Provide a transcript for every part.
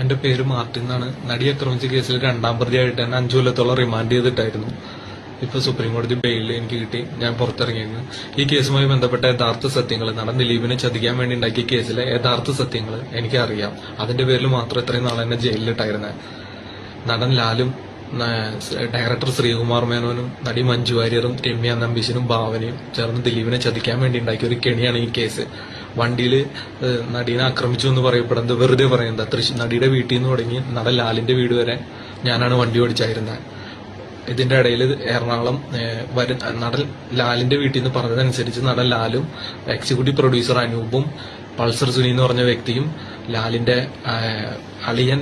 എന്റെ പേര് മാർട്ടിൻ എന്നാണ്. നടി അക്രമിച്ച കേസിൽ രണ്ടാം പ്രതിയായിട്ട് തന്നെ അഞ്ചു കൊല്ലത്തോളം റിമാൻഡ് ചെയ്തിട്ടായിരുന്നു. ഇപ്പൊ സുപ്രീം കോടതി ബെയിലിൽ എനിക്ക് കിട്ടി. ഞാൻ പുറത്തിറങ്ങിയിരുന്നു. ഈ കേസുമായി ബന്ധപ്പെട്ട യഥാർത്ഥ സത്യങ്ങൾ നടൻ ദിലീപിനെ ചതിക്കാൻ വേണ്ടി ഉണ്ടാക്കിയ കേസിലെ യഥാർത്ഥ സത്യങ്ങൾ എനിക്കറിയാം. അതിന്റെ പേരിൽ മാത്രം ഇത്രയും നാളെ എന്നെ ജയിലിലിട്ടായിരുന്നത് നടൻ ലാലും ഡയറക്ടർ ശ്രീകുമാർ മേനോനും നടി മഞ്ജു വാര്യറും രമ്യ നമ്പീശനും ഭാവനയും ചേർന്ന് ദിലീപിനെ ചതിക്കാൻ വേണ്ടി ഉണ്ടാക്കിയ ഒരു കെണിയാണ് ഈ കേസ്. വണ്ടിയിൽ നടീനെ ആക്രമിച്ചു എന്ന് പറയപ്പെടുന്നത് വെറുതെ പറയുന്നത്. തൃശ്ശൂർ നടിയുടെ വീട്ടിൽ നിന്ന് തുടങ്ങി നട ലാലിന്റെ വീട് വരെ ഞാനാണ് വണ്ടി ഓടിച്ചായിരുന്നത്. ഇതിന്റെ ഇടയിൽ എറണാകുളം വരു നടൻ ലാലിന്റെ വീട്ടിൽ നിന്ന് പറഞ്ഞതനുസരിച്ച് നടൻ ലാലും എക്സിക്യൂട്ടീവ് പ്രൊഡ്യൂസർ അനൂപും പൾസർ സുനി എന്ന് പറഞ്ഞ വ്യക്തിയും ലാലിന്റെ അളിയൻ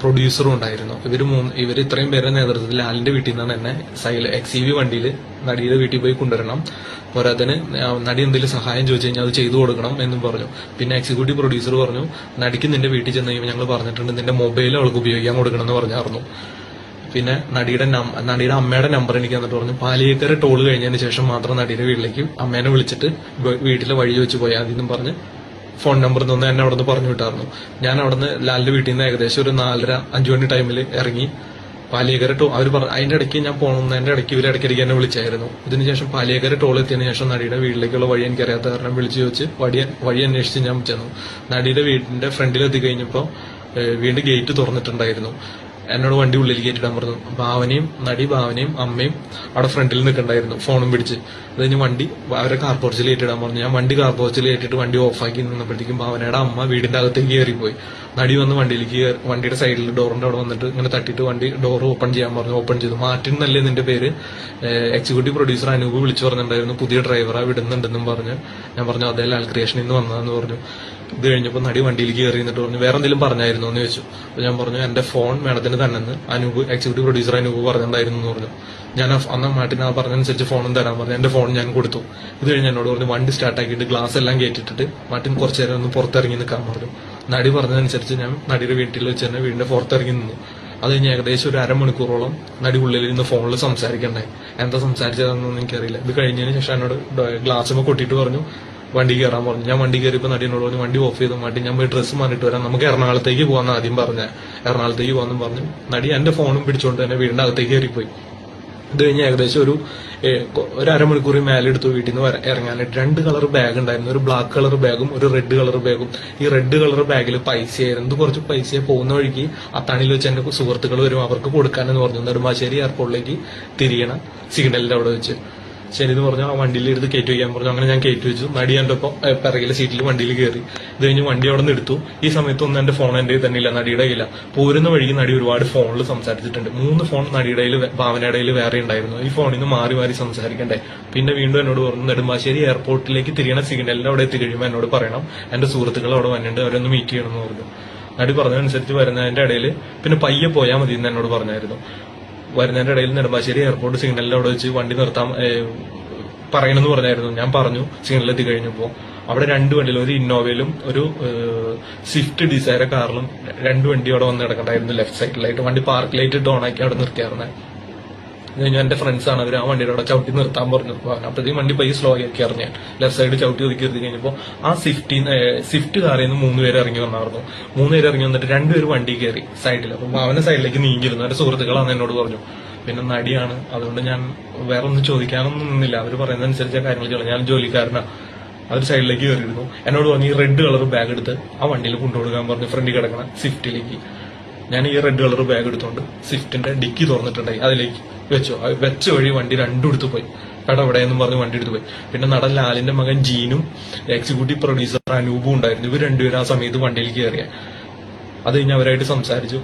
പ്രൊഡ്യൂസറും ഉണ്ടായിരുന്നു. ഇവർ മൂന്ന് ഇവർ ഇത്രയും പേരുടെ നേതൃത്വത്തിൽ ലാലിന്റെ വീട്ടിൽ നിന്നാണ് എന്നെ സൈല എക്സ് ഇ വി വണ്ടിയിൽ നടിയുടെ വീട്ടിൽ പോയി കൊണ്ടുവരണം. പോരാത്തിന് നടി എന്തെങ്കിലും സഹായം ചോദിച്ചു കഴിഞ്ഞാൽ അത് ചെയ്തു കൊടുക്കണം എന്നും പറഞ്ഞു. പിന്നെ എക്സിക്യൂട്ടീവ് പ്രൊഡ്യൂസർ പറഞ്ഞു നടിക്ക് നിന്റെ വീട്ടിൽ ചെന്ന് കഴിയുമ്പോൾ ഞങ്ങൾ പറഞ്ഞിട്ടുണ്ട് നിന്റെ മൊബൈൽ അവൾക്ക് ഉപയോഗിക്കാൻ കൊടുക്കണം എന്ന് പറഞ്ഞായിരുന്നു. പിന്നെ നടിയുടെ നടിയുടെ അമ്മയുടെ നമ്പർ എനിക്ക് തന്നിട്ട് പറഞ്ഞു പാലിയേക്കര ടോൾ കഴിഞ്ഞതിന് ശേഷം മാത്രം നടിയുടെ വീട്ടിലേക്ക് അമ്മേനെ വിളിച്ചിട്ട് വീട്ടിലെ വഴി വെച്ച് പോയാൽ മതി എന്നും പറഞ്ഞ് ഫോൺ നമ്പർ തന്നെ എന്നെ അവിടെ നിന്ന് പറഞ്ഞു വിട്ടായിരുന്നു ഞാൻ അവിടെ നിന്ന് ലാലിന്റെ വീട്ടിൽ നിന്ന് ഏകദേശം ഒരു നാലര അഞ്ചു മണി ടൈമിൽ ഇറങ്ങി പാലിയേക്കര ടോ അവർ പറഞ്ഞു അതിന്റെ ഇടയ്ക്ക് ഞാൻ പോകണമെന്നതിന്റെ ഇടയ്ക്ക് ഇവർ ഇടയ്ക്കിടയ്ക്ക് എന്നെ വിളിച്ചായിരുന്നു. ഇതിനുശേഷം പാലിയേക്കര ടോൾ എത്തിയതിനു ശേഷം നടിയുടെ വീട്ടിലേക്കുള്ള വഴി എനിക്കറിയാത്ത കാരണം വിളിച്ചു ചോദിച്ച് വഴി വഴി അന്വേഷിച്ച് ഞാൻ ചെന്നു. നടിയുടെ വീടിന്റെ ഫ്രണ്ടിലെത്തി കഴിഞ്ഞപ്പോൾ വീണ്ടും ഗേറ്റ് തുറന്നിട്ടുണ്ടായിരുന്നു. എന്നോട് വണ്ടി ഉള്ളിൽ കയറ്റിടാൻ പറഞ്ഞു. ഭാവനയും നടി ഭാവനയും അമ്മയും അവിടെ ഫ്രണ്ടിൽ നിൽക്കണ്ടായിരുന്നു ഫോണും പിടിച്ച്. അത് കഴിഞ്ഞ് വണ്ടി അവരെ കാർ പോർച്ചിൽ കയറ്റിടാൻ പറഞ്ഞു. ഞാൻ വണ്ടി കാർ പോർച്ചിൽ കയറ്റിട്ട് വണ്ടി ഓഫാക്കി നിന്നപ്പോഴത്തേക്കും ഭാവനയുടെ അമ്മ വീടിന്റെ അകത്തേക്ക് കയറിപ്പോയി. നടി വന്ന് വണ്ടിയിലേക്ക് വണ്ടിയുടെ സൈഡിൽ ഡോറിന്റെ അവിടെ വന്നിട്ട് ഇങ്ങനെ തട്ടിയിട്ട് വണ്ടി ഡോർ ഓപ്പൺ ചെയ്യാൻ പറഞ്ഞു ഓപ്പൺ ചെയ്തു. മാർട്ടിൻ എന്നല്ലേ നിന്റെ പേര്? എക്സിക്യൂട്ടീവ് പ്രൊഡ്യൂസർ അനൂപ് വിളിച്ചു പറഞ്ഞിട്ടുണ്ടായിരുന്നു പുതിയ ഡ്രൈവറാ വിടുന്നുണ്ടെന്നും പറഞ്ഞു. ഞാൻ പറഞ്ഞു അതേ ലാൽ ക്രിയേഷനിൽ നിന്ന് വന്നതെന്ന് പറഞ്ഞു. ഇത് കഴിഞ്ഞപ്പോൾ നടി വണ്ടിയിൽ കയറി എന്നിട്ട് പറഞ്ഞു വേറെ എന്തെങ്കിലും പറഞ്ഞായിരുന്നു? എന്ന് ചോദിച്ചു. അപ്പൊ ഞാൻ പറഞ്ഞു എന്റെ ഫോൺ മേഡത്തിന് തന്നെന്ന്. അനൂപ് എക്സിക്യൂട്ടീവ് പ്രൊഡ്യൂസർ അനൂപ് പറഞ്ഞിട്ടുണ്ടായിരുന്നു എന്ന് പറഞ്ഞു. ഞാൻ അന്ന് മാട്ടിന് ആ പറഞ്ഞനുസരിച്ച് ഫോണും തരാൻ പറഞ്ഞു. എന്റെ ഫോൺ ഞാൻ കൊടുത്തു. ഇത് കഴിഞ്ഞ് എന്നോട് പറഞ്ഞു വണ്ടി സ്റ്റാർട്ട് ആക്കിയിട്ട് ഗ്ലാസ് എല്ലാം കയറ്റിട്ടിട്ട് മാട്ടിൻ കുറച്ചു നേരം ഒന്ന് പുറത്തിറങ്ങി നിൽക്കാൻ പറഞ്ഞു. നടി പറഞ്ഞതനുസരിച്ച് ഞാൻ നടിയുടെ വീട്ടിൽ വെച്ച് തന്നെ വീടിന്റെ പുറത്തിറങ്ങി നിന്നു. അത് കഴിഞ്ഞ് ഏകദേശം ഒരു അരമണിക്കൂറോളം നടി ഉള്ളിൽ ഇരുന്ന് ഫോണിൽ സംസാരിക്കണ്ടായി. എന്താ സംസാരിച്ചതെന്നൊന്നും എനിക്കറിയില്ല. ഇത് കഴിഞ്ഞതിന് ശേഷം എന്നോട് ഗ്ലാസ് കൊട്ടിയിട്ട് പറഞ്ഞു വണ്ടി കയറാൻ പറഞ്ഞു. ഞാൻ വണ്ടി കയറിയപ്പോൾ നടി എന്നോട് പറഞ്ഞു വണ്ടി ഓഫ് ചെയ്ത് മാറ്റി. ഞാൻ പോയി ഡ്രസ്സ് മാറിയിട്ട് വരാം. നമുക്ക് എറണാകുളത്തേക്ക് പോകാന്ന് ആദ്യം പറഞ്ഞ. എറണാകുളത്തേക്ക് പോകാന്നും പറഞ്ഞു. നടി എന്റെ ഫോണും പിടിച്ചോണ്ട് തന്നെ വീടിന്റെ അകത്തേക്ക് കയറിപ്പോയി. ഇത് കഴിഞ്ഞ് ഏകദേശം ഒരു ഒരു അരമണിക്കൂർ മേലെടുത്തു വീട്ടിൽ നിന്ന് ഇറങ്ങാനായിട്ട്. രണ്ട് കളർ ബാഗ് ഉണ്ടായിരുന്നു. ഒരു ബ്ലാക്ക് കളർ ബാഗും ഒരു റെഡ് കളർ ബാഗും ഈ റെഡ് കളർ ബാഗിൽ പൈസയായിരുന്നു. കുറച്ച് പൈസ പോകുന്ന വഴിക്ക് അത്താണിയിൽ വെച്ച് എന്റെ സുഹൃത്തുക്കൾ വരും. അവർക്ക് കൊടുക്കാനെന്ന് പറഞ്ഞു. നെടുമ്പാശ്ശേരി എയർപോർട്ടിലേക്ക് തിരിയണം. സിഗ്നലിന്റെ അവിടെ വെച്ച്. ശരി എന്ന് ആ വണ്ടിയിൽ എടുത്ത് കയറ്റി വയ്ക്കാൻ പറഞ്ഞു. അങ്ങനെ ഞാൻ കയറ്റി വെച്ചു. നടി എന്റെ ഒപ്പം പിറകിലെ സീറ്റിൽ വണ്ടിയിൽ കയറി ഇത് കഴിഞ്ഞ് വണ്ടി അവിടെ നിന്ന് എടുത്തു. ഈ സമയത്തൊന്നും എന്റെ ഫോൺ എന്റെ തന്നെ ഇല്ല നടിയുടെ ഇല്ല. പോരുന്ന വഴിക്ക് നടി ഒരുപാട് ഫോണിൽ സംസാരിച്ചിട്ടുണ്ട്. മൂന്ന് ഫോൺ നടിയുടെ ഭാവനയുടെ വേറെ ഉണ്ടായിരുന്നു. ഈ ഫോണിൽ നിന്ന് മാറി മാറി സംസാരിക്കണ്ടേ? പിന്നെ വീണ്ടും എന്നോട് പറഞ്ഞു നെടുമ്പാശ്ശേരി എയർപോർട്ടിലേക്ക് തിരിയണ സിഗ്നലിന്റെ അവിടെ എത്തിക്കഴിയുമ്പോൾ എന്നോട് പറയണം. എന്റെ സുഹൃത്തുക്കൾ അവിടെ വന്നിട്ടുണ്ട് അവരൊന്ന് മീറ്റ് ചെയ്യണമെന്ന് പറഞ്ഞു. നടി പറഞ്ഞതനുസരിച്ച് വരുന്നതിന്റെ ഇടയിൽ പിന്നെ പയ്യെ പോയാൽ മതി എന്ന് എന്നോട് പറഞ്ഞായിരുന്നു. വരുന്നതിന്റെ ഇടയിൽ നെടുമ്പാശ്ശേരി എയർപോർട്ട് സിഗ്നലിന്റെ അവിടെ വെച്ച് വണ്ടി നിർത്താൻ പറയണമെന്ന് പറഞ്ഞായിരുന്നു. ഞാൻ പറഞ്ഞു സിഗ്നലിൽ എത്തി കഴിഞ്ഞപ്പോൾ അവിടെ രണ്ട് വണ്ടിയിലും ഒരു ഇന്നോവയിലും ഒരു സ്വിഫ്റ്റ് ഡിസൈറ കാറിലും രണ്ട് വണ്ടി അവിടെ വന്ന് കിടക്കണ്ടായിരുന്നു ലെഫ്റ്റ് സൈഡിലായിട്ട് വണ്ടി പാർക്ക് ലൈറ്റ് അവിടെ നിർത്തിയായിരുന്നേ. കഴിഞ്ഞ് എന്റെ ആണ്. അവർ ആ വണ്ടിയുടെ അവിടെ ചവിട്ടി നിർത്താൻ പറഞ്ഞു. അപ്പോഴത്തേക്കും വണ്ടി പയ്യെ സ്ലോ ആക്കി ഇറങ്ങി ലെഫ്റ്റ് സൈഡ് ചവിട്ടി ഒതുക്കി എത്തി കഴിഞ്ഞപ്പോൾ ആ സ്വിഫ്റ്റി സ്വിഫ്റ്റ് കാറിൽ നിന്ന് മൂന്ന് പേര് ഇറങ്ങി വന്നായിരുന്നു. മൂന്ന് പേര് ഇറങ്ങി വന്നിട്ട് രണ്ടുപേര് വണ്ടി കയറി സൈഡിൽ അപ്പം അവന്റെ സൈഡിലേക്ക് നീങ്ങിയിരുന്നു. എന്റെ സുഹൃത്തുക്കളാണ് എന്നോട് പറഞ്ഞു. പിന്നെ നടിയാണ്. അതുകൊണ്ട് ഞാൻ വേറെ ഒന്നും ചോദിക്കാനൊന്നും നിന്നില്ല. അവർ പറയുന്നതനുസരിച്ച് കാര്യങ്ങൾ ചെയ്യണം. ഞാൻ ജോലിക്കാരനാ. അവർ സൈഡിലേക്ക് കയറിയിരുന്നു. എന്നോട് പറഞ്ഞു റെഡ് കളർ ബാഗ് എടുത്ത് ആ വണ്ടിയിൽ കൊണ്ടുകൊടുക്കാൻ പറഞ്ഞു ഫ്രണ്ടിൽ കിടക്കണ സ്വിഫ്റ്റിലേക്ക് ഞാൻ ഈ റെഡ് കളർ ബാഗ് എടുത്തോണ്ട് സ്വിഫ്റ്റിന്റെ ഡിക്കി തുറന്നിട്ടുണ്ടായി. അതിലേക്ക് വെച്ചോ. വെച്ച വഴി വണ്ടി രണ്ടും എടുത്തു പോയി. എന്നും പറഞ്ഞ് വണ്ടി എടുത്തു പോയി. പിന്നെ നടൻ ലാലിന്റെ മകൻ ജീനും എക്സിക്യൂട്ടീവ് പ്രൊഡ്യൂസർ അനൂപും ഉണ്ടായിരുന്നു. ഇവർ രണ്ടുപേരും ആ സമയത്ത് വണ്ടിയിലേക്ക് കയറിയ അത് കഴിഞ്ഞ് അവരായിട്ട് സംസാരിച്ചു.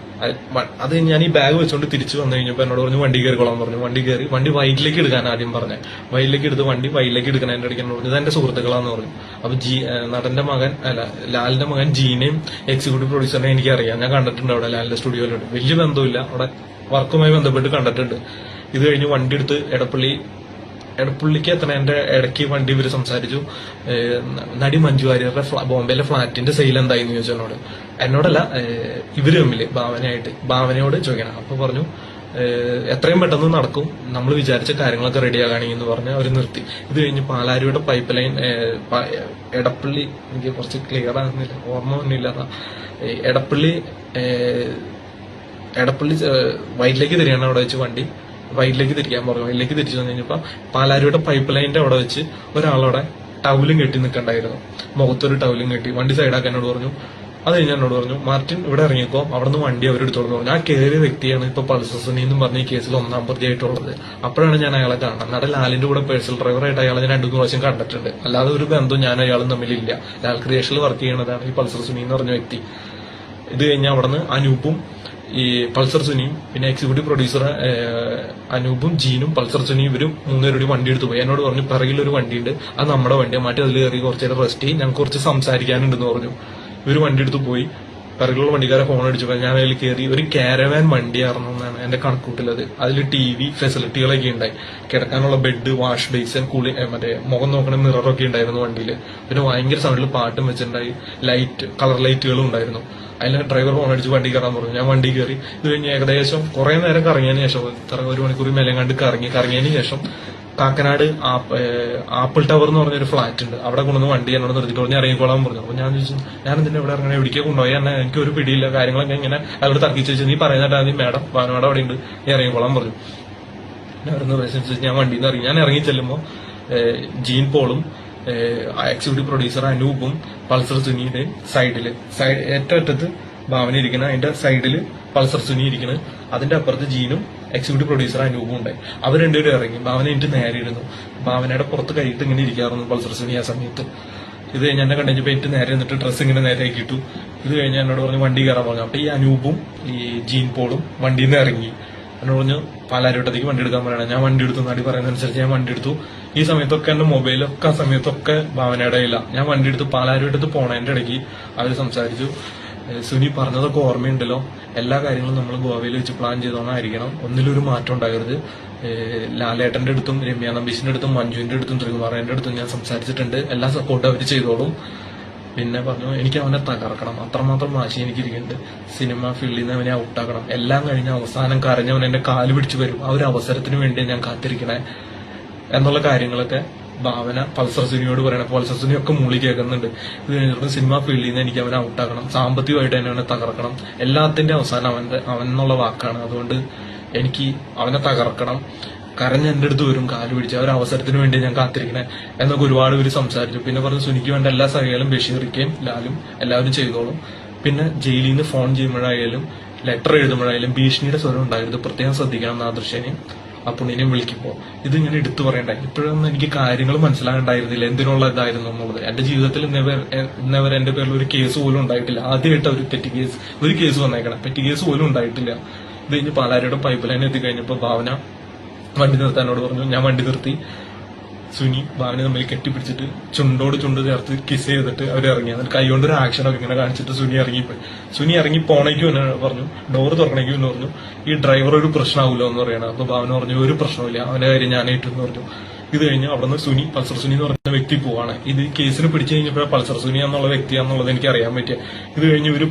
അത് ഞാൻ ഈ ബാഗ് വെച്ചുകൊണ്ട് തിരിച്ചു വന്നു കഴിഞ്ഞപ്പോൾ എന്നോട് പറഞ്ഞു വണ്ടി കയറിക്കോളാൻ പറഞ്ഞു. വണ്ടി കയറി വണ്ടി വൈറ്റിലേക്ക് എടുക്കാൻ ആദ്യം പറഞ്ഞു. വൈറ്റിലേക്ക് എടുത്ത് വണ്ടി വൈറ്റിലേക്ക് എടുക്കണതിന്റെ ഇടയ്ക്ക് അടിക്കാൻ പറഞ്ഞു. ഇത് എന്റെ സുഹൃത്തുക്കളാന്ന് പറഞ്ഞു. അപ്പൊ ജി നടന്റെ മകൻ അല്ല ലാലിന്റെ മകൻ ജീനെയും എക്സിക്യൂട്ടീവ് പ്രൊഡ്യൂസറിനെ എനിക്ക് അറിയാം ഞാൻ കണ്ടിട്ടുണ്ട് അവിടെ ലാലിന്റെ സ്റ്റുഡിയോയിലുണ്ട് വലിയ ബന്ധമില്ല അവിടെ വർക്കുമായി ബന്ധപ്പെട്ട് കണ്ടിട്ടുണ്ട്. ഇത് കഴിഞ്ഞ് വണ്ടി എടുത്ത് എടപ്പള്ളി എടപ്പള്ളിക്ക് എത്തണ. എന്റെ ഇടയ്ക്ക് വണ്ടി ഇവർ സംസാരിച്ചു. നടി മഞ്ജു വാര്യരുടെ ബോംബെയിലെ ഫ്ളാറ്റിന്റെ സെയിൽ എന്തായിന്ന് ചോദിച്ചു എന്നോട്. എന്നോടല്ല ഇവർ തമ്മിൽ ഭാവനയായിട്ട് ഭാവനയോട് ചോദിക്കണം. അപ്പൊ പറഞ്ഞു എത്രയും പെട്ടെന്ന് നടക്കും. നമ്മൾ വിചാരിച്ച കാര്യങ്ങളൊക്കെ റെഡിയാകണമെങ്കിൽ എന്ന് പറഞ്ഞ് അവർ നിർത്തി. ഇത് കഴിഞ്ഞ് പാലാരിയുടെ പൈപ്പ് ലൈൻ എടപ്പള്ളി എനിക്ക് കുറച്ച് ക്ലിയർ ആകുന്നില്ല ഓർമ്മ ഒന്നും അതാ. എടപ്പള്ളി എടപ്പള്ളി വയറ്റിലേക്ക് തിരിയാണ് അവിടെ വെച്ച് വണ്ടി. വൈറ്റിലേക്ക് തിരിക്കാൻ പറഞ്ഞു. വൈറ്റിലേക്ക് തിരിച്ചു കഴിഞ്ഞപ്പോ പാലാരിയുടെ പൈപ്പ് ലൈനിന്റെ അവിടെ വെച്ച് ഒരാളവിടെ ടൗലും കെട്ടി നിൽക്കണ്ടായിരുന്നു മുഖത്തൊരു ടൗലും കെട്ടി. വണ്ടി സൈഡാക്കാൻ എന്നോട് പറഞ്ഞു. അത് കഴിഞ്ഞ് എന്നോട് പറഞ്ഞു മാർട്ടിൻ ഇവിടെ ഇറങ്ങിക്കോ. അവിടെ നിന്ന് വണ്ടി അവരെടുത്തോളൂ പറഞ്ഞു ആ കയറിയ വ്യക്തിയാണ് ഇപ്പൊ പൾസസിനി എന്നും പറഞ്ഞ ഈ കേസിൽ ഒന്നാം പ്രതിയായിട്ടുള്ളത് അപ്പോഴാണ് ഞാൻ അയാളെ കാണുന്നത്. നട ലാലിന്റെ കൂടെ പേഴ്സണൽ ഡ്രൈവറായിട്ട് അയാളെ ഞാൻ രണ്ടു മൂന്ന് പ്രാവശ്യം കണ്ടിട്ടുണ്ട്. അല്ലാതെ ഒരു ബന്ധവും ഞാൻ അയാളും തമ്മിലില്ല. ലാൽ ക്രിയേഷനിൽ വർക്ക് ചെയ്യുന്നതാണ് ഈ പൾസർ എന്ന് പറഞ്ഞ വ്യക്തി. ഇത് കഴിഞ്ഞ അവിടുന്ന് അനൂപും ഈ പൾസർ സുനിയും പിന്നെ എക്സിക്യൂട്ടീവ് പ്രൊഡ്യൂസർ അനൂപും ജീനും പൾസർ സുനിയും ഇവരും മൂന്നുപേരുടെ വണ്ടി എടുത്തു പോയി. എന്നോട് പറഞ്ഞു പിറകിൽ ഒരു വണ്ടിയുണ്ട്. അത് നമ്മുടെ വണ്ടിയാണ് മാറ്റി അതിൽ കയറി കുറച്ച് റെസ്റ്റ് ചെയ്യും. ഞങ്ങൾക്ക് കുറച്ച് സംസാരിക്കാനുണ്ടെന്ന് പറഞ്ഞു. ഇവർ വണ്ടി എടുത്ത് പോയി. പിറകിലുള്ള വണ്ടിക്കാരെ ഫോൺ അടിച്ചപ്പോൾ ഞാൻ അതിൽ കയറി ഒരു കാരവാൻ വണ്ടിയായിരുന്നു എന്നാണ് എന്റെ കണക്കൂട്ടിലത്. അതിൽ ടി വി ഫെസിലിറ്റികളൊക്കെ ഉണ്ടായി. കിടക്കാനുള്ള ബെഡ് വാഷ് ബേസിൻ കൂളി മറ്റേ മുഖം നോക്കണ മിററൊക്കെ ഉണ്ടായിരുന്നു വണ്ടിയിൽ പിന്നെ ഭയങ്കര സൗണ്ടിൽ പാട്ടും വെച്ചിട്ടുണ്ടായി. ലൈറ്റ് കളർ ലൈറ്റുകളും ഉണ്ടായിരുന്നു. അതിൽ ഡ്രൈവർ ഫോൺ അടിച്ച് വണ്ടി കയറാൻ പറഞ്ഞു. ഞാൻ വണ്ടി കയറി. ഇത് കഴിഞ്ഞ് ഏകദേശം കുറെ നേരം കറങ്ങിയതിന് ശേഷം ഇത്ര ഒരു മണിക്കൂർ മേലെ കറങ്ങി. കറങ്ങിയതിന് ശേഷം കാക്കനാട് ആപ്പിൾ ടവർ എന്ന് പറഞ്ഞൊരു ഫ്ലാറ്റ് ഉണ്ട്. അവിടെ കൊണ്ടുവന്ന് വണ്ടി എന്നോട് നിർത്തിയിട്ട് പറഞ്ഞു ഇറങ്ങിക്കോളാൻ പറഞ്ഞു. അപ്പൊ ഞാൻ ചോദിച്ചു ഞാൻ എന്തിനാ ഇവിടെ ഇറങ്ങണേ? എവിടേക്ക് കൊണ്ടുപോയി? എന്നെ എനിക്ക് ഒരു പിടിയില്ല. കാര്യങ്ങളൊക്കെ ഇങ്ങനെ അവരോട് തർക്കിച്ച് വെച്ചു നീ പറയുന്നതാ നീ മാഡം. വാനോട് അവിടെ ഉണ്ട് നീ ഇറങ്ങിക്കോളാൻ പറഞ്ഞു. ഞാൻ വരുന്ന പ്രശ്നം ഞാൻ വണ്ടിയിൽ നിന്ന് ഇറങ്ങി. ഞാൻ ഇറങ്ങി ചെല്ലുമ്പോൾ ജീൻ പോളും എക്സിക്യൂട്ടീവ് പ്രൊഡ്യൂസർ അനൂപും പൾസർ സുനിയുടെ സൈഡിൽ സൈഡ് ഏറ്റവും അറ്റത്ത് ഭാവന ഇരിക്കുന്ന അതിന്റെ സൈഡിൽ പൾസർ സുനി ഇരിക്കുന്നത് അതിന്റെ അപ്പുറത്ത് ജീനും എക്സിക്യൂട്ടീവ് പ്രൊഡ്യൂസർ അനൂപും ഉണ്ടായി. അവർ രണ്ടുപേരും ഇറങ്ങി. ഭാവന എനിക്ക് നേരെ ഇരുന്നു ഭാവനയുടെ പുറത്ത് കഴിയിട്ട് ഇങ്ങനെ ഇരിക്കാറുണ്ട് പൾസർ സിനി ആ സമയത്ത്. ഇത് കഴിഞ്ഞ് എന്നെ കണ്ടുകഴിഞ്ഞപ്പോ എനിക്ക് നേരെ നിന്നിട്ട് ഡ്രസ്സ് ഇങ്ങനെ നേരെ ആക്കിയിട്ടു ഇത് കഴിഞ്ഞ് എന്നോട് പറഞ്ഞു വണ്ടി കയറാൻ പറഞ്ഞു. അപ്പൊ ഈ അനൂപും ഈ ജീൻ പോളും വണ്ടിയിൽ നിന്ന് ഇറങ്ങി. എന്നോട് പറഞ്ഞു പാലാരിവട്ടത്തേക്ക് വണ്ടി എടുക്കാൻ പറയണം. ഞാൻ വണ്ടി എടുത്തു. നടി പറയുന്നതനുസരിച്ച് ഞാൻ വണ്ടി എടുത്തു. ഈ സമയത്തൊക്കെ എന്റെ മൊബൈലൊക്കെ ആ സമയത്തൊക്കെ ഭാവനയുടെ ഇല്ല. ഞാൻ വണ്ടി എടുത്ത് പാലാരിവട്ടത്ത് പോണേന്റെ ഇടയ്ക്ക് അവർ സംസാരിച്ചു. "ഏഹ് സുനി പറഞ്ഞതൊക്കെ ഓർമ്മയുണ്ടല്ലോ. എല്ലാ കാര്യങ്ങളും നമ്മൾ ഗോവയിൽ വെച്ച് പ്ലാൻ ചെയ്തോണായിരിക്കണം. ഒന്നിലൊരു മാറ്റം ഉണ്ടാകരുത്. ലാലേട്ടന്റെ അടുത്തും രമ്യ നമ്പീശിന്റെ അടുത്തും മഞ്ജുവിന്റെ അടുത്തും ശ്രീകുമാറിന്റെ അടുത്തും ഞാൻ സംസാരിച്ചിട്ടുണ്ട്. എല്ലാ സപ്പോർട്ടും അവർ ചെയ്തോളും. പിന്നെ പറഞ്ഞു എനിക്ക് അവനെ തകർക്കണം. അത്രമാത്രം വാശി എനിക്കിരിക്കുന്നുണ്ട്. സിനിമ ഫീൽഡിൽ നിന്ന് അവനെ ഔട്ടാക്കണം. എല്ലാം കഴിഞ്ഞ അവസാനം കരഞ്ഞവൻ എന്റെ കാൽ പിടിച്ചു വരും. ആ ഒരു അവസരത്തിന് വേണ്ടി ഞാൻ കാത്തിരിക്കണേ. എന്നുള്ള കാര്യങ്ങളൊക്കെ ഭാവന പൾസർ സുനിയോട് പറയണം പൾസർ സുനി ഒക്കെ മൂളി കേൾക്കുന്നുണ്ട്. ഇത് കഴിഞ്ഞിട്ട് സിനിമ ഫീൽഡിൽ നിന്ന് എനിക്ക് അവനെ ഔട്ടാക്കണം സാമ്പത്തികമായിട്ട് തന്നെ അവനെ തകർക്കണം. എല്ലാത്തിന്റെ അവസാനം അവന്റെ അവൻ എന്നുള്ള വാക്കാണ്. അതുകൊണ്ട് എനിക്ക് അവനെ തകർക്കണം. കരഞ്ഞ് എന്റെ അടുത്ത് വരും കാൽ പിടിച്ച്. ആ ഒരു അവസരത്തിന് വേണ്ടി ഞാൻ കാത്തിരിക്കണേ എന്നൊക്കെ ഒരുപാട് പേര് സംസാരിച്ചു. പിന്നെ പറഞ്ഞു സുനിക്ക് വേണ്ട എല്ലാ സഹകളും ബഷീറിക്കയും ലാലും എല്ലാവരും ചെയ്തോളും. പിന്നെ ജയിലിൽ നിന്ന് ഫോൺ ചെയ്യുമ്പോഴായാലും ലെറ്റർ എഴുതുമ്പോഴായാലും ഭീഷണിയുടെ സ്വരം ഉണ്ടായിരുന്നു പ്രത്യേകം ശ്രദ്ധിക്കണം നാദൃശ്യനെയും ആ പുണ്യനെ വിളിക്കുമ്പോൾ ഇത് ഇങ്ങനെ എടുത്തു പറയണ്ട ഇപ്പോഴൊന്നും എനിക്ക് കാര്യങ്ങൾ മനസ്സിലാകണ്ടായിരുന്നില്ല. എന്തിനുള്ള ഇതായിരുന്നു എന്നുള്ളത്. എന്റെ ജീവിതത്തിൽ ഇന്നവർ എന്റെ പേരിൽ ഒരു കേസ് പോലും ഉണ്ടായിട്ടില്ല. ആദ്യമായിട്ട് ഒരു പെറ്റി കേസ് ഒരു കേസ് വന്നേക്കണം. പെറ്റി കേസ് പോലും ഉണ്ടായിട്ടില്ല. ഇത് കഴിഞ്ഞ് പാലാരിയുടെ പൈപ്പ് ലൈൻ എത്തി കഴിഞ്ഞപ്പോൾ ഭാവന വണ്ടി നിർത്താനോട് പറഞ്ഞു ഞാൻ വണ്ടി നിർത്തി. സുനി ഭാവനെ തമ്മിൽ കെട്ടിപ്പിടിച്ചിട്ട് ചുണ്ടോട് ചുണ്ട് ചേർത്ത് കിസ് ചെയ്തിട്ട് അവർ ഇറങ്ങി. എന്നിട്ട് കൈകൊണ്ട് ഒരു ആക്ഷൻ ഒക്കെ ഇങ്ങനെ കാണിച്ചിട്ട് സുനി ഇറങ്ങിപ്പോയി. സുനി ഇറങ്ങി പോണേക്കും എന്നെ പറഞ്ഞു ഡോർ തുറക്കണേക്കും എന്ന് പറഞ്ഞു ഈ ഡ്രൈവർ ഒരു പ്രശ്നമാവില്ല എന്ന് പറയണം. അപ്പൊ ഭാവന പറഞ്ഞു ഒരു പ്രശ്നമില്ല അവന്റെ കാര്യം ഞാനായിട്ട് എന്ന് പറഞ്ഞു. ഇത് കഴിഞ്ഞ് അവിടുന്ന് സുനി പൾസർ സുനി എന്ന് പറഞ്ഞ വ്യക്തി പോവാണ്. ഇത് കേസിന് പിടിച്ചു കഴിഞ്ഞപ്പോൾ പൾസർ സുനി എന്നുള്ള വ്യക്തിയാണെന്നുള്ളത് എനിക്ക് അറിയാൻ പറ്റിയ. ഇത് കഴിഞ്ഞ് ഒരു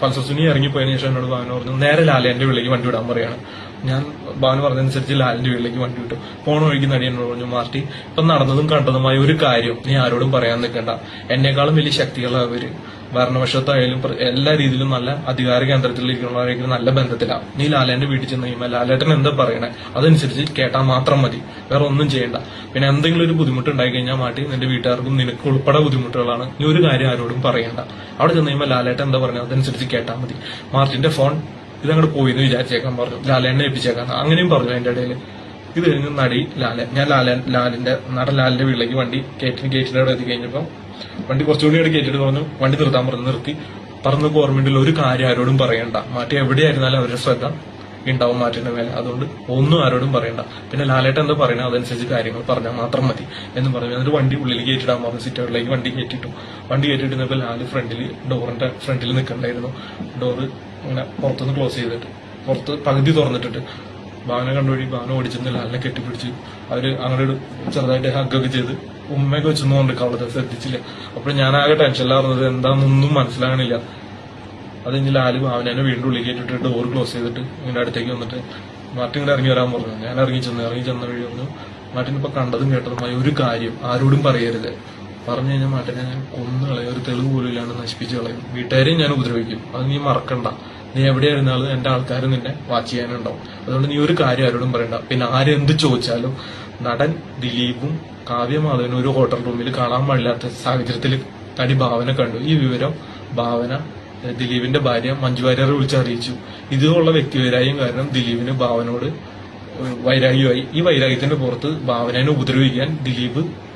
പൾസർ സുനി ഇറങ്ങിപ്പോയതിനു ശേഷം എന്നോട് ഭാവന പറഞ്ഞു നേരെ ലാലേന്റെ വീട്ടിലേക്ക് വണ്ടി വിടാൻ പറയാണ്. ഞാൻ ഭാവന പറഞ്ഞതനുസരിച്ച് ലാലിന്റെ വീട്ടിലേക്ക് വണ്ടി വിട്ടു. ഫോൺ വഴിക്ക് നടി എന്നോട് പറഞ്ഞു മാർട്ടി ഇപ്പൊ നടന്നതും കണ്ടതുമായ ഒരു കാര്യം നീ ആരോടും പറയാൻ നിൽക്കണ്ട. എന്നെക്കാളും വലിയ ശക്തികളാണ് അവർ ഭരണപക്ഷത്തായാലും എല്ലാ രീതിയിലും നല്ല അധികാര കേന്ദ്രത്തിലിരിക്കുന്നവരെങ്കിലും നല്ല ബന്ധത്തിലാണ് നീ ലാലേന്റെ വീട്ടിൽ ചെന്ന് കഴിയുമ്പോൾ ലാലേട്ടൻ എന്താ പറയണേ? അതനുസരിച്ച് കേട്ടാൽ മാത്രം മതി. വേറെ ഒന്നും ചെയ്യണ്ട. പിന്നെ എന്തെങ്കിലും ഒരു ബുദ്ധിമുട്ട് ഉണ്ടായി കഴിഞ്ഞാൽ മാറ്റി നിന്റെ വീട്ടുകാർക്കും നിനക്ക് ഉൾപ്പെടെ ബുദ്ധിമുട്ടുകളാണ്. നീ ഒരു കാര്യം ആരോടും പറയണ്ട. അവിടെ ചെന്ന് കഴിയുമ്പോൾ ലാലേട്ടൻ എന്താ പറയുന്നത് അതനുസരിച്ച് കേട്ടാൽ മതി. മാർട്ടിന്റെ ഫോൺ ഇതങ്ങോട്ട് പോയി എന്ന് വിചാരിച്ചേക്കാൻ പറഞ്ഞു. ലാലേനെ ഏൽപ്പിച്ചേക്കാൻ അങ്ങനെയും പറഞ്ഞു അതിന്റെ ഇടയിൽ ഇത് കഴിഞ്ഞ് നടി ലാല ഞാൻ ലാലൻ ലാലിന്റെ നടൻ ലാലിന്റെ വീട്ടിലേക്ക് വണ്ടി ഗേറ്റിന് ഗേറ്റിന്റെ അവിടെ എത്തി കഴിഞ്ഞപ്പോ വണ്ടി കുറച്ചുകൂടി അവിടെ കേറ്റിട്ട് പറഞ്ഞു വണ്ടി നിർത്താൻ പറഞ്ഞു നിർത്തി. പറഞ്ഞു ഗവൺമെന്റിൽ ഒരു കാര്യം ആരോടും പറയണ്ട. മാറ്റി എവിടെയായിരുന്നാലും അവരുടെ ശ്രദ്ധ ഉണ്ടാവും മാറ്റിന്റെ മേലെ. അതുകൊണ്ട് ഒന്നും ആരോടും പറയണ്ട. പിന്നെ ലാലേട്ടൻ എന്താ പറയണത് അതനുസരിച്ച് കാര്യങ്ങൾ പറഞ്ഞാൽ മാത്രം മതി എന്ന് പറഞ്ഞു. എന്നിട്ട് വണ്ടി ഉള്ളിൽ കയറ്റിടാൻ പറഞ്ഞു സിറ്റൗട്ടിലേക്ക് വണ്ടി കയറ്റിട്ടു വണ്ടി കയറ്റിട്ടുന്നപ്പോൾ ലാൽ ഫ്രണ്ടിൽ ഡോറിന്റെ ഫ്രണ്ടിൽ നിൽക്കണ്ടായിരുന്നു ഡോറ് ഇങ്ങനെ പുറത്തുനിന്ന് ക്ലോസ് ചെയ്തിട്ട് പുറത്ത് പകുതി തുറന്നിട്ടിട്ട്. ഭാവന കണ്ടുവഴി ഭാവന ഓടിച്ചെന്ന് അല്ല കെട്ടിപ്പിടിച്ച് അവർ അങ്ങനെ ഒരു ചെറുതായിട്ട് ഹഗ്ഗൊക്കെ ചെയ്ത് ഉമ്മയൊക്കെ വെച്ചെന്ന് കൊണ്ട് കവളത്തെ ശ്രദ്ധിച്ചില്ല. അപ്പോൾ ഞാൻ ആകെ ടെൻഷനിലായിരുന്നത് എന്താണെന്നൊന്നും മനസ്സിലാകണില്ല. അത് കഴിഞ്ഞ് ലാൽ ഭാവനെ വീണ്ടും ഉള്ളിൽ കയറ്റിട്ട് ഡോർ ക്ലോസ് ചെയ്തിട്ട് ഇങ്ങനെ അടുത്തേക്ക് വന്നിട്ട് മാർട്ടിൻ ഇങ്ങനെ ഇറങ്ങി വരാൻ പറഞ്ഞു. ഞാൻ ഇറങ്ങി ചെന്ന് ഇറങ്ങി ചെന്ന വഴി വന്നു. മാർട്ടിൻ ഇപ്പൊ കണ്ടതും കേട്ടതുമായ ഒരു കാര്യം ആരോടും പറയരുത്. പറഞ്ഞു കഴിഞ്ഞാൽ മാറ്റം ഞാൻ കൊന്നു കളയും. ഒരു തെളിവ് പോലും ഇല്ലാണ്ട് നശിപ്പിച്ച് കളയും. വീട്ടുകാരെയും ഞാൻ ഉപദ്രവിക്കും. അത് നീ മറക്കണ്ട. നീ എവിടെ ഇരുന്നാലും എന്റെ ആൾക്കാർ നിന്നെ വാച്ച് ചെയ്യാനുണ്ടാവും. അതുകൊണ്ട് നീ ഒരു കാര്യം ആരോടും പറയണ്ട. പിന്നെ ആരെന്ത് ചോദിച്ചാലും നടൻ ദിലീപും കാവ്യമാധവനും ഒരു ഹോട്ടൽ റൂമിൽ കാണാൻ പാടില്ലാത്ത സാഹചര്യത്തിൽ നടി ഭാവന കണ്ടു. ഈ വിവരം ഭാവന ദിലീപിന്റെ ഭാര്യ മഞ്ജു വാര്യർ വിളിച്ചറിയിച്ചു ഇതുള്ള വ്യക്തിവൈരാഗ്യം കാരണം ദിലീപിന് ഭാവനോട് വൈരാഗ്യമായി. ഈ വൈരാഗ്യത്തിന്റെ പുറത്ത് ഭാവനനെ ഉപദ്രവിക്കാൻ ദിലീപ്